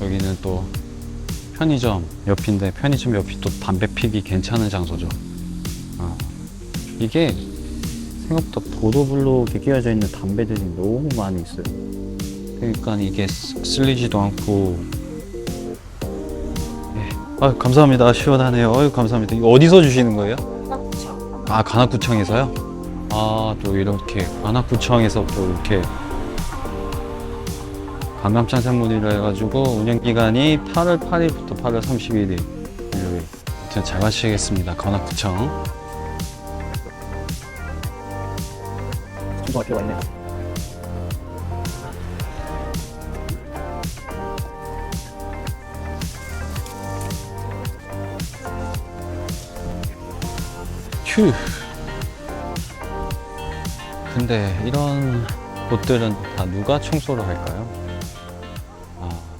여기는 또 편의점 옆인데 편의점 옆이 또 담배 피기 괜찮은 장소죠. 아, 이게 생각보다 보도블록에 끼워져 있는 담배들이 너무 많이 있어요. 그러니까 이게 쓰- 쓸리지도 않고. 예. 아, 감사합니다. 시원하네요. 아유, 감사합니다. 이거 어디서 주시는 거예요? 아, 관악구청에서요? 아, 또 이렇게 관악구청에서 또 이렇게 강감찬 생문이라 해가지고 운영 기간이 8월 8일부터 8월 31일 일요일. 아무튼 잘 마시겠습니다. 관악구청. 중고가 필요가 있네요. 휴. 근데 이런 곳들은 다 누가 청소를 할까요? 啊。